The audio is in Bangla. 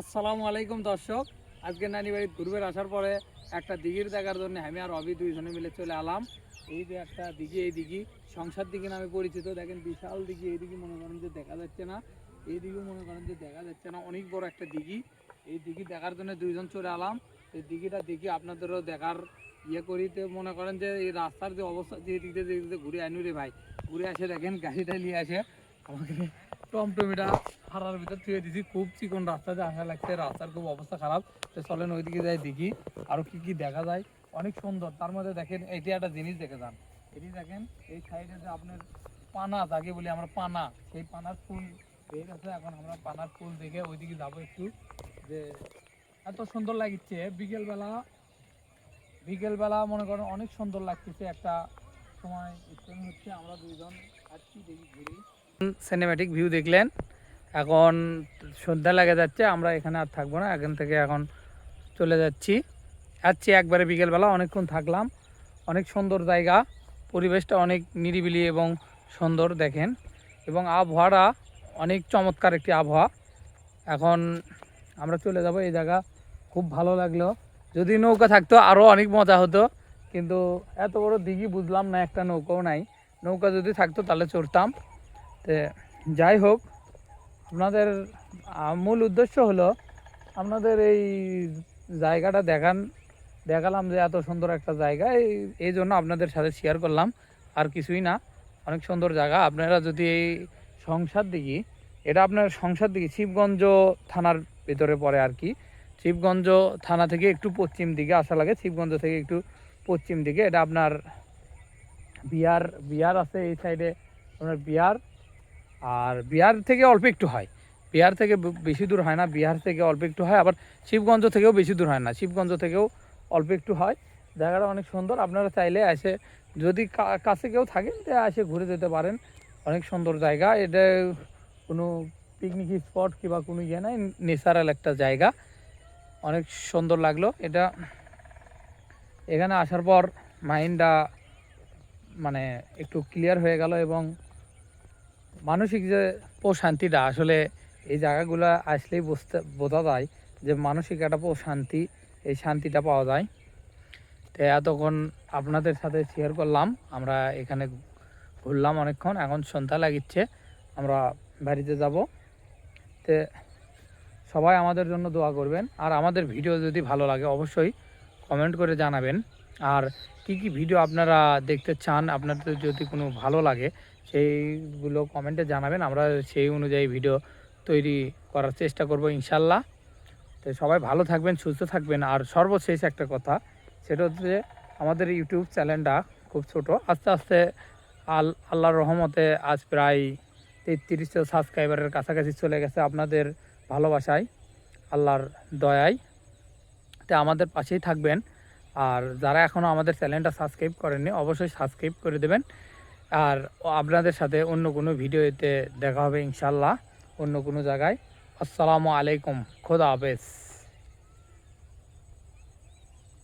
আসসালামু আলাইকুম দর্শক। আজকে নানি বাড়ি ঘুরবের আসার পরে একটা দিঘির দেখার জন্য আমি আর রবি দুইজনে মিলে চলে আলাম এই যে একটা দিঘি, এই দিঘি, সংসার দিঘি নামে পরিচিত। দেখেন বিশাল দিঘি, এই দিঘি মনে করেন যে দেখা যাচ্ছে না। এই দিঘিও মনে করেন যে দেখা যাচ্ছে না। অনেক বড় একটা দিঘি। এই দিঘি দেখার জন্য দুইজন চলে আলাম এই দিঘিটা দেখি আপনাদেরও দেখার ইয়ে করিতে মনে করেন যে এই রাস্তার যে অবস্থা, যে দিক যে ঘুরে আনু রে ভাই। ঘুরে আসে দেখেন, গাড়িটা নিয়ে আসে। আমাকে টমটমিটা হারার ভিতর থুয়ে দিছি। খুব চিকন রাস্তা যে আসা লাগছে, রাস্তার খুব অবস্থা খারাপ। তো চলেন ওইদিকে যাই দেখি আরও কি কি দেখা যায়। অনেক সুন্দর। তার মধ্যে দেখেন এটি একটা জিনিস দেখে যান। এটি দেখেন, এই সাইডে যে আপনার পানা তাকে বলি আমরা পানা, সেই পানার ফুল বের আছে এখন আমরা পানার ফুল দেখে ওইদিকে যাব একটু। যে এত সুন্দর লাগছে। বিকেলবেলা বিকেলবেলা মনে করেন অনেক সুন্দর লাগতেছে। একটা সময় হচ্ছে। আমরা দুইজন আসছি দেখি ঘুরি। সিনেম্যাটিক ভিউ দেখলেন। এখন সন্ধ্যা লেগে যাচ্ছে, আমরা এখানে আর থাকব না, এখান থেকে এখন চলে যাচ্ছি। যাচ্ছি একবারে বিকেলবেলা, অনেকক্ষণ থাকলাম। অনেক সুন্দর জায়গা, পরিবেশটা অনেক নিরিবিলি এবং সুন্দর দেখেন। এবং আবহাওয়াটা অনেক চমৎকার একটি আবহাওয়া। এখন আমরা চলে যাব, এই জায়গা খুব ভালো লাগল। যদি নৌকা থাকতো আরও অনেক মজা হতো। কিন্তু এত বড় দিঘি বুঝলাম না, একটা নৌকাও নাই। নৌকা যদি থাকতো, তাহলে চড়তাম। তে যাই হোক, আপনাদের মূল উদ্দেশ্য হলো আপনাদের এই জায়গাটা দেখান, দেখালাম যে এত সুন্দর একটা জায়গা, এই এই জন্য আপনাদের সাথে শেয়ার করলাম। আর কিছুই না, অনেক সুন্দর জায়গা। আপনারা যদি এই সংসার দিঘি, এটা আপনার সংসার দিঘি, শিবগঞ্জ থানার ভিতরে পড়ে আর কি। শিবগঞ্জ থানা থেকে একটু পশ্চিম দিকে আসা লাগে, শিবগঞ্জ থেকে একটু পশ্চিম দিকে। এটা আপনার বিহার বিহার আছে এই সাইডে আপনার বিহার। আর বিহার থেকে অল্প একটু হয়। বিহার থেকে বেশি দূর হয় না, বিহার থেকে অল্প একটু হয়, আবার শিবগঞ্জ থেকেও বেশি দূর হয় না, শিবগঞ্জ থেকেও অল্প একটু হয়। জায়গাটা অনেক সুন্দর, আপনারা চাইলে এসে যদি কাছে কেউ থাকেন, তো এসে ঘুরে যেতে পারেন। অনেক সুন্দর জায়গা, এটা কোনো পিকনিক স্পট কিংবা কোনো ইয়ে নাই ন্যাচারাল একটা জায়গা। অনেক সুন্দর লাগল, এটা এখানে আসার পর মাইন্ডটা মানে একটু ক্লিয়ার হয়ে গেল এবং মানসিক যে প্রশান্তিটা আসলে এই জায়গাগুলো আসলেই বুঝতে, বোঝা যায় যে মানসিক একটা প্রশান্তি এই শান্তিটা পাওয়া যায়। তো এতক্ষণ আপনাদের সাথে শেয়ার করলাম, আমরা এখানে ঘুরলাম অনেকক্ষণ, এখন সন্ধ্যা লাগিচ্ছে, আমরা বাড়িতে যাব। তে সবাই আমাদের জন্য দোয়া করবেন, আর আমাদের ভিডিও যদি ভালো লাগে, অবশ্যই কমেন্ট করে জানাবেন। আর কি কি ভিডিও আপনারা দেখতে চান, আপনাদের যদি কোনো ভালো লাগে, সেইগুলো কমেন্টে জানাবেন। আমরা সেই অনুযায়ী ভিডিও তৈরি করার চেষ্টা করব ইনশাল্লাহ। তো সবাই ভালো থাকবেন, সুস্থ থাকবেন। আর সর্বশেষ একটা কথা, সেটা হচ্ছে আমাদের ইউটিউব চ্যানেলটা খুব ছোট। আস্তে আস্তে আল, আল্লাহর রহমতে আজ প্রায় তেত্রিশশো সাবস্ক্রাইবারের কাছাকাছি চলে গেছে আপনাদের ভালোবাসায়, আল্লাহর দয়ায়। তো আমাদের পাশেই থাকবেন। আর যারা এখনও আমাদের চ্যানেলটা সাবস্ক্রাইব করেননি, অবশ্যই সাবস্ক্রাইব করে দেবেন। আর আপনাদের সাথে অন্য কোনো ভিডিওতে দেখা হবে ইনশাল্লাহ অন্য কোনো জায়গায়। আসসালামু আলাইকুম, খোদা হাফেজ।